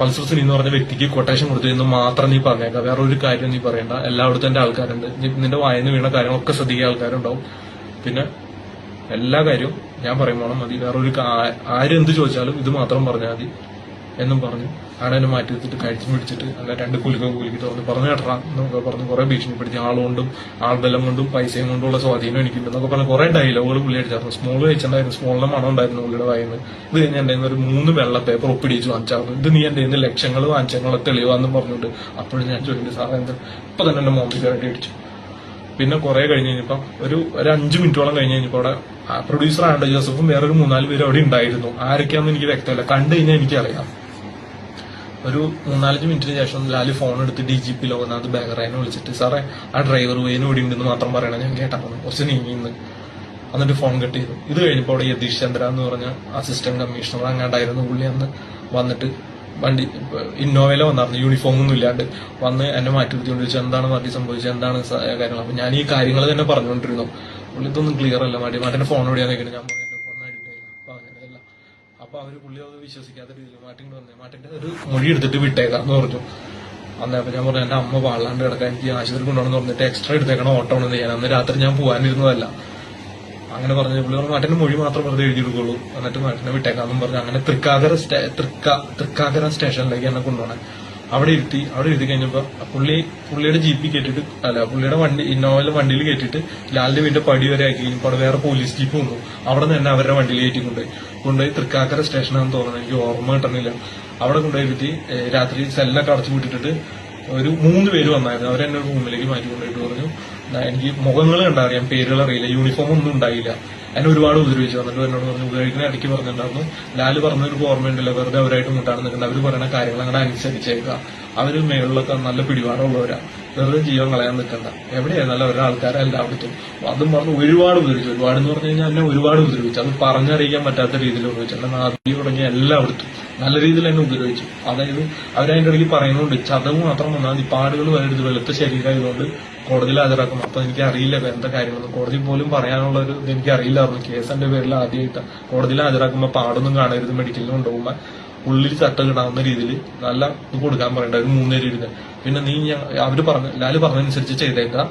പൾസർ സുനി എന്ന് പറഞ്ഞ വ്യക്തിക്ക് കൊട്ടേഷൻ കൊടുത്തു എന്ന് മാത്രം നീ പറഞ്ഞേക്കാം. വേറെ ഒരു കാര്യം നീ പറയണ്ട. എല്ലായിടത്തും എന്റെ ആൾക്കാരുണ്ട്. നിന്റെ വായന വീണ കാര്യങ്ങളൊക്കെ ശ്രദ്ധിക്കുക ആൾക്കാരുണ്ടാവും. പിന്നെ എല്ലാ കാര്യവും ഞാൻ പറയുമ്പോൾ മതി. വേറെ ഒരു ആരെന്ത് ചോദിച്ചാലും ഇത് മാത്രം പറഞ്ഞാൽ മതി എന്നും പറഞ്ഞു. ആടെ എന്നെ മാറ്റി വെച്ചിട്ട് കഴിച്ചു പിടിച്ചിട്ട് അല്ല രണ്ട് കുലിക്ക കുലിക്ക് തുറന്ന് പറഞ്ഞു കേട്ടാ എന്നൊക്കെ പറഞ്ഞ് കുറെ ഭീഷണിപ്പെടുത്തി ആളുകൊണ്ടും ആൾബലം കൊണ്ടും പൈസയും കൊണ്ടുള്ള സ്വാധീനം എനിക്കുണ്ട് എന്നൊക്കെ പറഞ്ഞ് കുറെ ഡയലോഗുകൾ പുള്ളി അടിച്ചായിരുന്നു. സ്മോൾ കഴിച്ചിട്ടുണ്ടായിരുന്നു. സ്മോളിന്റെ മണം ഉണ്ടായിരുന്നു പുള്ളിയുടെ വായിന്ന്. ഇത് ഞാൻ എന്റെ ഒരു മൂന്ന് വെള്ള പേപ്പർ ഒപ്പിടിച്ച് വാങ്ങിച്ചായിരുന്നു ഇത് നീ എന്റെ ലക്ഷങ്ങൾ വാങ്ങിച്ചങ്ങളെ തെളിവാന്ന് പറഞ്ഞിട്ട് അപ്പോഴും ഞാൻ ചോദിക്കുന്നത് സാറേ എന്താ? ഇപ്പൊ തന്നെ മോമ്പിൽ വേണ്ടി അടിച്ചു പിന്നെ കുറെ കഴിഞ്ഞ് കഴിഞ്ഞപ്പോ ഒരു ഒരു അഞ്ച് മിനിറ്റോളം കഴിഞ്ഞ് കഴിഞ്ഞപ്പോ അവിടെ പ്രൊഡ്യൂസർ ആൻഡ് ജോസഫും വേറൊരു മൂന്നാൽ പേര് അവിടെ ഉണ്ടായിരുന്നു. ആരൊക്കെയാണെന്ന് എനിക്ക് വ്യക്തമല്ല. കണ്ടു കഴിഞ്ഞാൽ എനിക്കറിയാം. ഒരു മൂന്നാലഞ്ച് മിനിറ്റിന് ശേഷം ലാലി ഫോൺ എടുത്ത് ഡി ജി പി ലോകനാഥ് ബേഗറായി വിളിച്ചിട്ട് സാറേ ആ ഡ്രൈവർ വേനു ഓടിയുണ്ടെന്ന് മാത്രം പറയണം ഞാൻ കേട്ടാണ് കുറച്ച് നീങ്ങിന്ന് എന്നിട്ട് ഫോൺ കട്ട് ചെയ്തു. ഇത് കഴിഞ്ഞപ്പോൾ അവിടെ യതീഷ് ചന്ദ്ര എന്ന് പറഞ്ഞ അസിസ്റ്റന്റ് കമ്മീഷണർ അങ്ങാണ്ടായിരുന്നു പുള്ളി അന്ന് വന്നിട്ട് വണ്ടി ഇന്നോവയിലെ വന്നായിരുന്നു. യൂണിഫോം ഒന്നും ഇല്ലാണ്ട് വന്ന് എന്നെ മാറ്റി നിർത്തിക്കൊണ്ട് ചോദിച്ചു എന്താണ് മാറ്റി സംഭവിച്ചത്? എന്താണ് കാര്യങ്ങൾ അപ്പൊ ഞാൻ ഈ കാര്യങ്ങൾ തന്നെ പറഞ്ഞുകൊണ്ടിരുന്നു. പുള്ളി ഇതൊന്നും ക്ലിയർ അല്ല. മാറ്റി മാറ്റിന്റെ ഫോൺ ഓടിയാന്ന് നിൽക്കുന്നത് ഞാൻ പറഞ്ഞു "എന്റെ phone അടിപൊളിയായി." അപ്പൊ അങ്ങനെയല്ല അപ്പൊ അവർ പുള്ളി വിശ്വസിക്കാത്ത രീതിയിൽ മാറ്റിങ് വന്നേ മാറ്റിന്റെ ഒരു മൊഴി എടുത്തിട്ട് വിട്ടേക്കാന്ന് പറഞ്ഞു. അന്നേപ്പം ഞാൻ പറഞ്ഞു എന്റെ അമ്മ പാളാണ്ട് കിടക്കാൻ എനിക്ക് ആശുപത്രി കൊണ്ടുപോകണമെന്ന് പറഞ്ഞിട്ട് എക്സ്ട്രാ എടുത്തേക്കണം ഓട്ടോ ഒന്ന് ചെയ്യാൻ. അന്ന് രാത്രി ഞാൻ പോകാനിരുന്നതല്ല. അങ്ങനെ പറഞ്ഞു പുള്ളി പറഞ്ഞു മാറ്റിന്റെ മൊഴി മാത്രം വെറുതെ എഴുതിയെടുക്കുള്ളൂ എന്നിട്ട് മാറ്റിനെ വിട്ടേക്കാന്നും പറഞ്ഞു. അങ്ങനെ തൃക്കാകര തൃക്ക തൃക്കാക്കര സ്റ്റേഷനിലേക്ക് എന്നെ കൊണ്ടുപോകണേ. അവിടെ ഇരുത്തി അവിടെ ഇരുത്തി കഴിഞ്ഞപ്പോ പുള്ളി പുള്ളിയുടെ ജീപ്പിൽ കയറ്റിട്ട് അല്ല പുള്ളിയുടെ വണ്ടി ഇന്നോവയിലെ വണ്ടിയിൽ കയറ്റിട്ട് ലാലിന്റെ വീടിന്റെ പടി വരെ ആക്കി കഴിഞ്ഞപ്പോൾ അവിടെ വേറെ പോലീസ് ജീപ്പ് വന്നു. അവിടെ നിന്ന് തന്നെ അവരുടെ വണ്ടിയിൽ കയറ്റി കൊണ്ടുപോയി. കൊണ്ടുപോയി തൃക്കാക്കര സ്റ്റേഷനാണെന്ന് തോന്നുന്നത് എനിക്ക് ഓർമ്മ കിട്ടണില്ല അവിടെ കൊണ്ടുപോയി ഇരുത്തി രാത്രി സെല്ലൊക്കെ അടച്ചു വിട്ടിട്ട് ഒരു മൂന്ന് പേര് വന്നായിരുന്നു. അവരെന്നെ റൂമിലേക്ക് മാറ്റി കൊണ്ടുപോയിട്ട് പറഞ്ഞു "ദാ എനിക്ക് മുഖങ്ങൾ കണ്ടറിയാം പേരുകൾ അറിയില്ല യൂണിഫോം ഒന്നും ഉണ്ടായില്ല. എന്നെ ഒരുപാട് ഉപദ്രവിച്ചു. വന്നിട്ട് എന്നോട് പറഞ്ഞു ഉപദ്രവിക്കുന്ന ഇടയ്ക്ക് പറഞ്ഞിട്ടുണ്ടായിരുന്നു. ലാൽ പറഞ്ഞൊരു ഓർമ്മയുണ്ടല്ലോ വെറുതെ അവരായിട്ട് മുട്ടാണ് നിൽക്കുന്നത് അവർ പറയുന്ന കാര്യങ്ങൾ അങ്ങനെ അനുസരിച്ചേക്കുക. അവർ മേളിലൊക്കെ നല്ല പിടിപാടുള്ളവരാ വെറുതെ ജീവൻ കളയാൻ നിൽക്കണ്ട. എവിടെയായിരുന്നാലും അവരുടെ ആൾക്കാരെ എല്ലായിടത്തും അതും പറഞ്ഞ് ഒരുപാട് ഉപദ്രവിച്ചു. ഒരുപാട് എന്ന് പറഞ്ഞു കഴിഞ്ഞാൽ എന്നെ ഒരുപാട് ഉപദ്രവിച്ചു. അത് പറഞ്ഞറിയിക്കാൻ പറ്റാത്ത രീതിയിൽ ഉപദ്രവിച്ചു. എന്റെ നാദി തുടങ്ങിയ എല്ലായിടത്തും നല്ല രീതിയിൽ എന്നെ ഉപദ്രവിച്ചു. അതായത് അവരതിന്റെ ഇടയ്ക്ക് പറയുന്നുണ്ട് ചതവ് മാത്രം വന്നാൽ മതി. പാടുകൾ വരരുത്. വെളുത്ത ശരീരമായതുകൊണ്ട് കോടതിയിൽ ഹാജരാക്കും. അപ്പൊ എനിക്ക് അറിയില്ല എന്താ കാര്യങ്ങളൊന്നും കോടതി പോലും പറയാനുള്ള ഒരു ഇത് എനിക്ക് അറിയില്ലായിരുന്നു കേസിന്റെ പേരിൽ ആദ്യമായിട്ട് കോടതിയിൽ ഹാജരാക്കുമ്പോൾ പാടൊന്നും കാണരുത്. മെഡിക്കലിന് കൊണ്ടുപോകുമ്പോൾ ഉള്ളിൽ ചട്ട കിടാവുന്ന രീതിയിൽ നല്ല ഇത് കൊടുക്കാൻ പറയണ്ട ഒരു മൂന്നേരി ഇരുന്ന് പിന്നെ നീ അവർ പറഞ്ഞ ലാൽ പറഞ്ഞതനുസരിച്ച് ചെയ്തേക്കാം.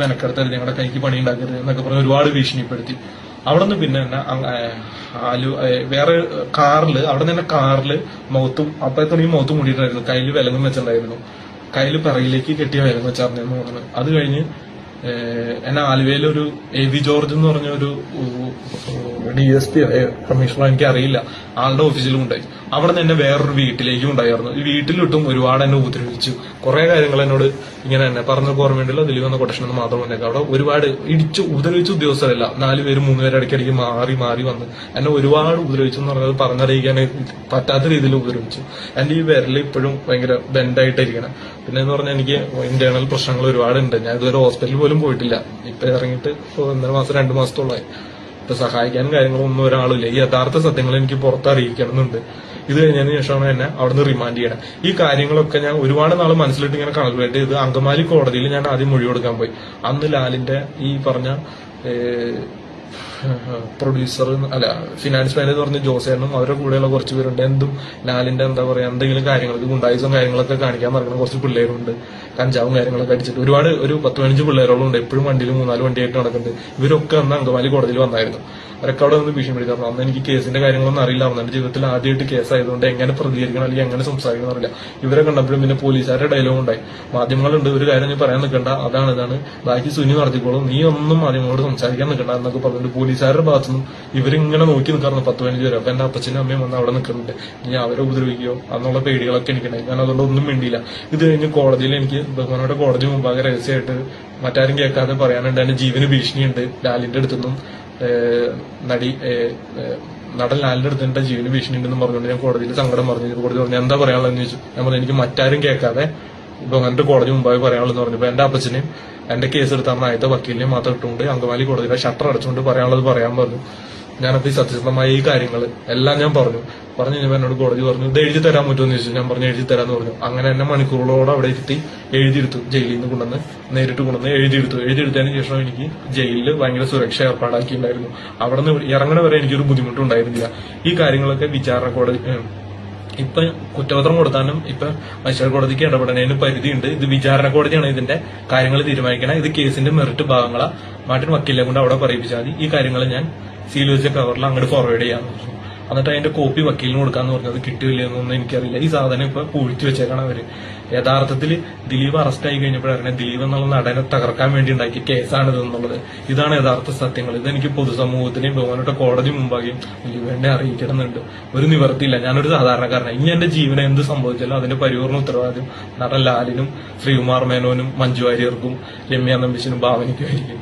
മെനക്കെടുത്തരുത്. ഞങ്ങളുടെ കൈക്ക് പണി ഉണ്ടാക്കരുത് എന്നൊക്കെ പറഞ്ഞ് ഒരുപാട് ഭീഷണിപ്പെടുത്തി. അവിടെ നിന്ന് പിന്നെ തന്നെ ആലു വേറെ കാറിൽ അവിടെ നിന്ന് തന്നെ കാറിൽ മുഖത്തും ഈ മുഖത്തും മൂടിയിട്ടായിരുന്നു കയ്യിൽ വിലങ്ങും വെച്ചിട്ടുണ്ടായിരുന്നു. കയ്യിൽ പിറകിലേക്ക് കെട്ടിയ വിലങ്ങ് വെച്ചാർന്നു തോന്നുന്നത് അത് കഴിഞ്ഞ് എന്നെ ആലുവയിൽ ഒരു എ വി ജോർജ് എന്ന് പറഞ്ഞ ഒരു ഡി എസ് പി കമ്മീഷണർ എനിക്ക് അറിയില്ല. ആളുടെ ഓഫീസിലും ഉണ്ടായി. അവിടെ നിന്ന് എന്നെ വേറൊരു വീട്ടിലേക്കും ഉണ്ടായിരുന്നു. ഈ വീട്ടിലിട്ടും ഒരുപാട് എന്നെ ഉപദ്രവിച്ചു. കുറെ കാര്യങ്ങൾ എന്നോട് ഇങ്ങനെ തന്നെ പറഞ്ഞ ഓർമ്മയുണ്ടല്ലോ ദിലീപ് വന്ന കൊട്ടേഷൻ എന്ന് മാത്രം വന്നേക്കാം അവിടെ ഒരുപാട് ഇടിച്ചു ഉപദ്രവിച്ച ഉദ്യോഗസ്ഥരല്ല. നാല് പേര് മൂന്ന് പേര് ഇടയ്ക്കിടയ്ക്ക് മാറി മാറി വന്ന് എന്നെ ഒരുപാട് ഉപദ്രവിച്ചു എന്ന് പറഞ്ഞത് പറഞ്ഞറിയിക്കാൻ പറ്റാത്ത രീതിയിൽ ഉപദ്രവിച്ചു. എന്റെ ഈ വിരൽ ഇപ്പോഴും ഭയങ്കര ബെൻഡായിട്ടിരിക്കണം പിന്നെ എന്ന് പറഞ്ഞാൽ എനിക്ക് ഇന്റേണൽ പ്രശ്നങ്ങൾ ഒരുപാട് ഉണ്ട് ഞാൻ ഇതുവരെ ഹോസ്പിറ്റലിൽ പോലും പോയിട്ടില്ല. ഇപ്പൊ ഇറങ്ങിയിട്ട് ഇപ്പോ ഒന്നര മാസം രണ്ടു മാസത്തോളമായി. ഇപ്പൊ സഹായിക്കാനും കാര്യങ്ങളൊന്നും ഒരാളില്ല. ഈ യഥാർത്ഥ സത്യങ്ങൾ എനിക്ക് പുറത്തറിയിക്കണമെന്നുണ്ട് ഇത് കഴിഞ്ഞതിന് ശേഷമാണ് എന്നെ അവിടുന്ന് റിമാൻഡ് ചെയ്യണം. ഈ കാര്യങ്ങളൊക്കെ ഞാൻ ഒരുപാട് നാൾ മനസ്സിലിട്ട് ഇങ്ങനെ കാൽക്കുലേറ്റ് ചെയ്ത് അങ്കമാലി കോടതിയിൽ ഞാൻ ആദ്യം മൊഴി കൊടുക്കാൻ പോയി. അന്ന് ലാലിന്റെ ഈ പറഞ്ഞ പ്രൊഡ്യൂസർ അല്ല ഫിനാൻസ് മാനേജർ പറഞ്ഞ ജോസേനും അവരുടെ കൂടെയുള്ള കുറച്ച് പേരുണ്ട്. എന്തും ലാലിന്റെ എന്താ പറയാ എന്തെങ്കിലും കാര്യങ്ങൾക്ക് ഗുണ്ടായുസം കാര്യങ്ങളൊക്കെ കാണിക്കാൻ നടക്കുന്ന കുറച്ച് പിള്ളേരുണ്ട് കഞ്ചാവും കാര്യങ്ങളൊക്കെ അടിച്ചിട്ട്. ഒരുപാട് ഒരു പത്ത് പതിനഞ്ച് പിള്ളേരോളം ഉണ്ട്. എപ്പോഴും വണ്ടിയിൽ മൂന്നാൽ വണ്ടിയായിട്ട് നടക്കുന്നുണ്ട്. ഇവരൊക്കെ അന്ന് അങ്കമാലി കോടതിയിൽ വന്നായിരുന്നു. അവരൊക്കെ ഭീഷണി നിന്ന് അപ്പൊ അന്ന് എനിക്ക് കേസിന്റെ കാര്യങ്ങളൊന്നും അറിയില്ല. അന്ന് എന്റെ ജീവിതത്തിൽ ആദ്യമായിട്ട് കേസ് ആയതുകൊണ്ട് എങ്ങനെ പ്രതികരിക്കണം അല്ലെങ്കിൽ എങ്ങനെ സംസാരിക്കണം അറിയില്ല. ഇവരെ കണ്ടപ്പോഴും പിന്നെ പോലീസുകാരുടെ ഡയലോഗ് ഉണ്ടായി. മാധ്യമങ്ങളുണ്ട്. ഒരു കാര്യം നീ പറയാൻ നിൽക്കണ്ട. അതാണ് ഇതാണ്. ബാക്കി സുനി നടത്തിക്കോളും. നീ ഒന്നും മാധ്യമങ്ങളോട് സംസാരിക്കാൻ നിൽക്കണ്ട എന്നൊക്കെ പറഞ്ഞിട്ട് പോലീസുകാരുടെ ഭാഗത്തു നിന്നും ഇവരിങ്ങനെ നോക്കി നിൽക്കാറുണ്ട്. പത്ത് പതിനഞ്ച് പേര്. അപ്പൊ എന്റെ അപ്പച്ചനും അമ്മയും വന്ന് അവിടെ നിൽക്കുന്നുണ്ട്. ഇനി അവരെ ഉപദ്രവിക്കുകയോ അന്നുള്ള പേടികളൊക്കെ എനിക്കുണ്ടായി. ഞാൻ അതുകൊണ്ട് ഒന്നും മിണ്ടിയില്ല. ഇത് കഴിഞ്ഞ് കോടതിയിൽ എനിക്ക് ബഹുമാനോടെ കോടതി മുമ്പാകെ രഹസ്യമായിട്ട് മറ്റാരും കേൾക്കാതെ പറയാനുണ്ട്. എന്റെ ജീവന് ഭീഷണിയുണ്ട്. ലാലിന്റെ അടുത്തുനിന്നും നടി നടൻ ലാലിന്റെ അടുത്ത് എന്റെ ജീവന് ഭീഷണി ഉണ്ടെന്ന് പറഞ്ഞുകൊണ്ട് ഞാൻ കോടതിയിൽ സങ്കടം പറഞ്ഞു. കോടതി പറഞ്ഞു എന്താ പറയാനുള്ളതെന്ന് ചോദിച്ചു. ഞാൻ പറഞ്ഞു എനിക്ക് മറ്റാരും കേൾക്കാതെ ഇപ്പൊ എന്നിട്ട് കോടതി മുമ്പായി പറയാനുള്ളതെന്ന് പറഞ്ഞു. ഇപ്പൊ എന്റെ അപ്പച്ചനെയും എന്റെ കേസ് എടുത്ത അന്ന് ആദ്യത്തെ വക്കീലിനെയും മാത്രം ഇട്ടുകൊണ്ട് അങ്കമാലി കോടതിയിലെ ഷട്ടർ അടച്ചുകൊണ്ട് പറയാനുള്ളത് പറയാൻ പറഞ്ഞു. ഞാനപ്പോ ഈ സത്യസന്ധമായ ഈ കാര്യങ്ങൾ എല്ലാം ഞാൻ പറഞ്ഞു. പറഞ്ഞു കഴിഞ്ഞപ്പോ എന്നോട് കോടതി പറഞ്ഞു ഇത് എഴുതി തരാൻ പറ്റുമെന്ന് ചോദിച്ചു. ഞാൻ പറഞ്ഞു എഴുതി തരാന്ന് പറഞ്ഞു. അങ്ങനെ എന്നെ മണിക്കൂറുകളോടെ അവിടെ ഇരുത്തി എഴുതിയെടുത്തു. ജയിലിൽ നിന്ന് കൊണ്ടുവന്ന് നേരിട്ട് കൊണ്ടുവന്ന് എഴുതിയെടുത്തു. എഴുതിയെടുത്തതിന് ശേഷം എനിക്ക് ജയിലിൽ ഭയങ്കര സുരക്ഷ ഏർപ്പാടാക്കിയിട്ടുണ്ടായിരുന്നു. അവിടെ നിന്ന് ഇറങ്ങണ വരെ എനിക്കൊരു ബുദ്ധിമുട്ടുണ്ടായിരുന്നില്ല ഈ കാര്യങ്ങളൊക്കെ വിചാരണ കോടതി ഇപ്പൊ കുറ്റപത്രം കൊടുത്താലും ഇപ്പൊ മജിസ്ട്രേറ്റ് കോടതിക്ക് ഇടപെടുന്നതിന് പരിധിയുണ്ട്. ഇത് വിചാരണ കോടതിയാണ് ഇതിന്റെ കാര്യങ്ങൾ തീരുമാനിക്കണം. ഇത് കേസിന്റെ മെറിറ്റ് ഭാഗങ്ങളാ. മാർട്ടിൻ വക്കീലെ കൊണ്ട് അവിടെ പറയിപ്പിച്ചാൽ മതി. ഈ കാര്യങ്ങൾ ഞാൻ സീൽ വെച്ച കവറിൽ അങ്ങോട്ട് ഫോർവേഡ് പറഞ്ഞു എന്നിട്ട് അതിന്റെ കോപ്പി വക്കീലിന് കൊടുക്കാന്ന് പറഞ്ഞത് കിട്ടിയില്ലെന്നൊന്നും എനിക്കറിയില്ല. ഈ സാധനം ഇപ്പൊ പൂഴ്ത്തി വെച്ചേക്കണം അവർ. യഥാർത്ഥത്തിൽ ദിലീപ് അറസ്റ്റ് ആയി കഴിഞ്ഞപ്പോഴാണ് ദിലീപ് എന്നുള്ള നടനെ തകർക്കാൻ വേണ്ടി ഉണ്ടാക്കിയ കേസാണിത് എന്നുള്ളത്. ഇതാണ് യഥാർത്ഥ സത്യങ്ങൾ. ഇതെനിക്ക് പൊതുസമൂഹത്തിനെയും ബഹുമാനപ്പെട്ട കോടതി മുമ്പാകെയും ദിലീപ് എന്നെ അറിയിക്കണമെന്നുണ്ട്. ഒരു നിവർത്തിയില്ല ഞാനൊരു സാധാരണക്കാരനാണ് ഇനി എന്റെ ജീവനെ എന്ത് സംഭവിച്ചാലും അതിന്റെ പരിപൂർണ ഉത്തരവാദിത്യം നടൻ ലാലിനും ശ്രീകുമാർ മേനോനും മഞ്ജു വാര്യർക്കും രമ്യ നമ്പിച്ചിനും ഭാവനയ്ക്കും ആയിരിക്കും.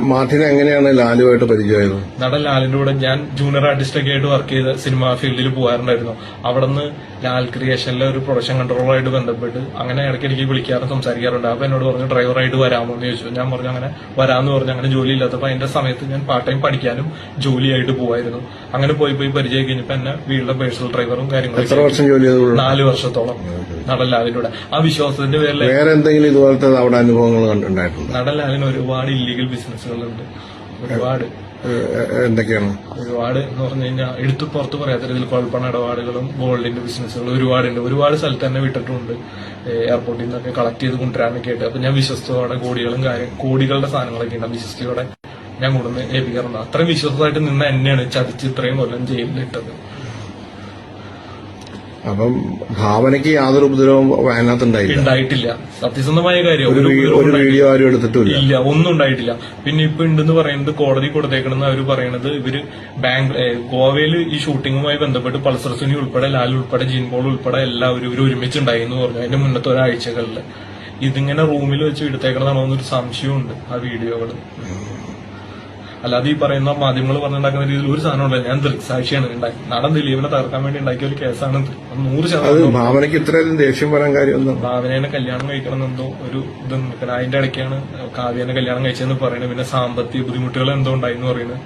മാർട്ടിന് എങ്ങനെയാണ് ലാലുമായിട്ട് പരിചയമായത്? നടൻ ലാലിന്റെ കൂടെ ഞാൻ ജൂനിയർ ആർട്ടിസ്റ്റ് ഒക്കെ ആയിട്ട് വർക്ക് ചെയ്ത സിനിമാ ഫീൽഡിൽ പോകാറുണ്ടായിരുന്നു. അവിടെ നിന്ന് ലാൽ ക്രിയേഷനിലെ ഒരു പ്രൊഡക്ഷൻ കൺട്രോളറായിട്ട് ബന്ധപ്പെട്ട് അങ്ങനെ ഇടയ്ക്കിടയ്ക്ക് വിളിക്കാറും സംസാരിക്കാറുണ്ട്. അപ്പൊ എന്നോട് പറഞ്ഞു ഡ്രൈവറായിട്ട് വരാമോ? എന്ന് ചോദിച്ചു. ഞാൻ പറഞ്ഞു അങ്ങനെ വരാമെന്ന് പറഞ്ഞു. അങ്ങനെ ജോലി ഇല്ലാത്തപ്പോൾ അതിന്റെ സമയത്ത് ഞാൻ പാർട്ട് ടൈം പഠിക്കാനും ജോലിയായിട്ട് പോവായിരുന്നു. അങ്ങനെ പോയി പോയി പരിചയം കഴിഞ്ഞപ്പോ എന്നെ വീട്ടിലെ പേഴ്സണൽ ഡ്രൈവറും കാര്യങ്ങളും നാല് വർഷത്തോളം നടൻ ലാലിന്റെ കൂടെ. ആ വിശ്വാസത്തിന്റെ പേരിൽ വേറെ എന്തെങ്കിലും ഇതുപോലത്തെ അവിടെ അനുഭവങ്ങൾ നടൻ ലാലിന് ഒരുപാട് ഇല്ലീഗൽ ബിസിനസ്സുകളുണ്ട് ഒരുപാട്. എന്തൊക്കെയാണ്? ഒരുപാട് എന്ന് പറഞ്ഞു കഴിഞ്ഞാൽ എടുത്തു പുറത്ത് പറയാത്ത രീതിയിൽ കുഴപ്പണ ഇടപാടുകളും ഗോൾഡിന്റെ ബിസിനസ്സുകളും ഒരുപാടുണ്ട്. ഒരുപാട് സ്ഥലത്ത് തന്നെ വിട്ടിട്ടുണ്ട്. എയർപോർട്ടിൽ നിന്നൊക്കെ കളക്ട് ചെയ്ത് കൊണ്ടുവരാനൊക്കെ ആയിട്ട്. അപ്പൊ ഞാൻ വിശ്വസ്തയോടെ കോടികളും കാര്യം കോടികളുടെ സാധനങ്ങളൊക്കെ ഉണ്ട്. വിശ്വസ്തയോടെ ഞാൻ കൊണ്ടുവന്ന് ഏൽപ്പിക്കാറുണ്ട്. അത്രയും വിശ്വസമായിട്ട് നിന്ന് എന്നെയാണ് ചതിച്ച് ഇത്രയും കൊല്ലം ജയിലിലിട്ടത് അപ്പം ഭാവനയ്ക്ക് യാതൊരു ഉപദ്രവവും വയനാട്ടുണ്ടായില്ല ഉണ്ടായിട്ടില്ല. സത്യസന്ധമായ കാര്യം. ഒരു. വീഡിയോ ആരും എടുത്തിട്ടില്ല ഇല്ല ഒന്നും ഉണ്ടായിട്ടില്ല. പിന്നെ ഇപ്പൊ ഉണ്ടെന്ന് പറയുന്നത് കോടതി കൊടുത്തേക്കണെന്ന് അവർ പറയണത് ഇവർ ബാങ്ക് ഗോവയിൽ ഈ ഷൂട്ടിങ്ങുമായി ബന്ധപ്പെട്ട് പൾസർ സുനി ഉൾപ്പെടെ ലാൽ ഉൾപ്പെടെ ജീൻപോൾ ഉൾപ്പെടെ എല്ലാവരും ഇവർ ഒരുമിച്ചുണ്ടായി എന്ന് പറഞ്ഞു. അതിന്റെ മുന്നത്തെ ഒരാഴ്ചകളിൽ ഇതിങ്ങനെ റൂമിൽ വെച്ച് എടുത്തേക്കണതാണോ എന്നൊരു സംശയമുണ്ട് ആ വീഡിയോകൾ അല്ലാതെ ഈ പറയുന്ന മാധ്യമങ്ങൾ പറഞ്ഞുണ്ടാക്കുന്ന രീതിയിൽ ഒരു സാധനമുണ്ട് ഞാൻ ദൃക്സാക്ഷിയാണ് ഉണ്ടാക്കി നടൻ ദിലീപിനെ തകർക്കാൻ വേണ്ടി ഉണ്ടാക്കിയ ഒരു കേസാണ് നൂറ് ശതമാനം ഭാവനയ്ക്ക് ദേഷ്യം വരാൻ കാര്യം എന്താ ഭാവനേനെ കല്യാണം കഴിക്കണം എന്നെന്തോ ഒരു ഇത് അതിന്റെ ഇടയ്ക്കാണ് കാവ്യനെ കല്യാണം കഴിച്ചതെന്ന് പറയുന്നത് പിന്നെ സാമ്പത്തിക ബുദ്ധിമുട്ടുകൾ എന്തോ ഉണ്ടായിന്ന് പറയുന്നത്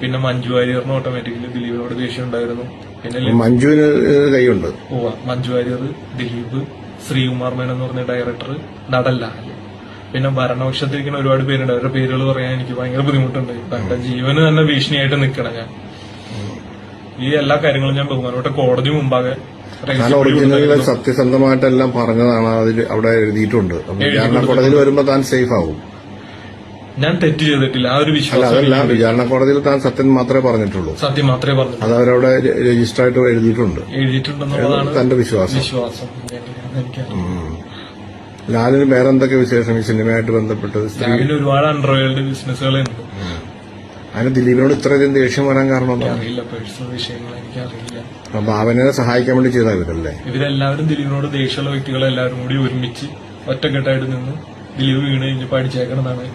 പിന്നെ മഞ്ജു വാര്യറിന് ഓട്ടോമാറ്റിക്കലി ദിലീപിനോട് ദേഷ്യം ഉണ്ടായിരുന്നു. പിന്നെ മഞ്ജുവിന് കൈയുണ്ട്. ഓ മഞ്ജു വാര്യർ ദിലീപ് ശ്രീകുമാർ മേനൻ എന്ന് പറഞ്ഞ ഡയറക്ടർ നടല്ലാൽ പിന്നെ ഭരണപക്ഷത്തിരിക്കുന്ന ഒരുപാട് പേരുണ്ട്. അവരുടെ പേരുകൾ പറയാൻ എനിക്ക് ഭയങ്കര ബുദ്ധിമുട്ടുണ്ട്. എന്റെ ജീവന് തന്നെ ഭീഷണിയായിട്ട് നിൽക്കണം ഞാൻ. ഈ എല്ലാ കാര്യങ്ങളും ഞാൻ ബഹുമാനപ്പെട്ട കോടതി മുമ്പാകെ ഒറിജിനലിൽ. സത്യസന്ധമായിട്ടെല്ലാം പറഞ്ഞതാണ് അതിൽ അവിടെ എഴുതിയിട്ടുണ്ട്. വിചാരണ കോടതിയിൽ വരുമ്പോൾ താൻ സേഫ് ആവും. ഞാൻ തെറ്റ് ചെയ്തിട്ടില്ല. ആ ഒരു വിശ്വാസം അതല്ല. വിചാരണ കോടതിയിൽ താൻ സത്യം മാത്രമേ പറഞ്ഞിട്ടുള്ളൂ. സത്യം മാത്രമേ പറഞ്ഞു അത് അവരവിടെ രജിസ്റ്റർ ആയിട്ട് എഴുതിയിട്ടുണ്ട്. എഴുതിയിട്ടുണ്ടെന്നുള്ളതാണ് തന്റെ വിശ്വാസം. വിശ്വാസം. ലാലിന് വേറെ എന്തൊക്കെ വിശേഷം ഈ സിനിമയായിട്ട് ബന്ധപ്പെട്ടത് രാവിലെ ഒരുപാട് അണ്ടർവേൾഡ് ബിസിനസ്സുകളുണ്ട് അതിന് ദിലീപിനോട് ഇത്രയധികം ദേഷ്യം വരാൻ കാരണം അറിയില്ല പേഴ്സണൽ വിഷയങ്ങൾ എനിക്കറിയില്ല. അപ്പൊ ഭാവനയെ സഹായിക്കാൻ വേണ്ടി ചെയ്ത ഇവരല്ലേ? ഇവരെല്ലാവരും ദിലീപിനോട് ദേഷ്യമുള്ള വ്യക്തികളെല്ലാവരും കൂടി ഒരുമിച്ച് ഒറ്റക്കെട്ടായിട്ട് നിന്ന് ദിലീപ് വീണ് കഴിഞ്ഞപ്പോൾ അടിച്ചേക്കണമെന്നാണ്